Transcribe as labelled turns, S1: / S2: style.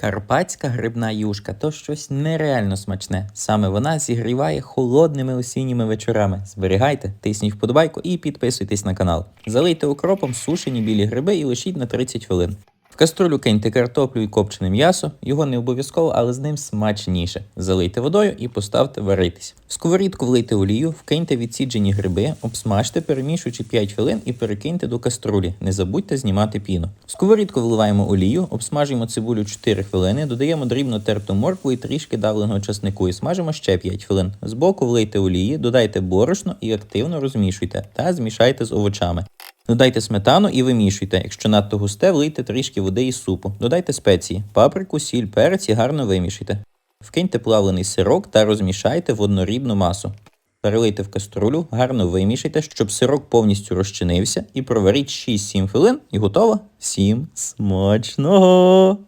S1: Карпатська грибна юшка то щось нереально смачне. Саме вона зігріває холодними осінніми вечорами. Зберігайте, тисніть вподобайку і підписуйтесь на канал. Залийте укропом сушені білі гриби і лишіть на 30 хвилин. Каструлю киньте картоплю і копчене м'ясо, його не обов'язково, але з ним смачніше. Залийте водою і поставте варитись. В сковорідку влийте олію, вкиньте відсіджені гриби, обсмажте, перемішуючи 5 хвилин і перекиньте до каструлі. Не забудьте знімати піну. В сковорідку вливаємо олію, обсмажуємо цибулю 4 хвилини, додаємо дрібно терту моркву і трішки давленого часнику і смажимо ще 5 хвилин. Збоку влийте олії, додайте борошно і активно розмішуйте та змішайте з овочами. Додайте сметану і вимішуйте. Якщо надто густе, влийте трішки води із супу. Додайте спеції, паприку, сіль, перець і гарно вимішайте. Вкиньте плавлений сирок та розмішайте в однорідну масу. Перелийте в каструлю, гарно вимішайте, щоб сирок повністю розчинився, і проваріть 6-7 хвилин і готово. Всім смачного!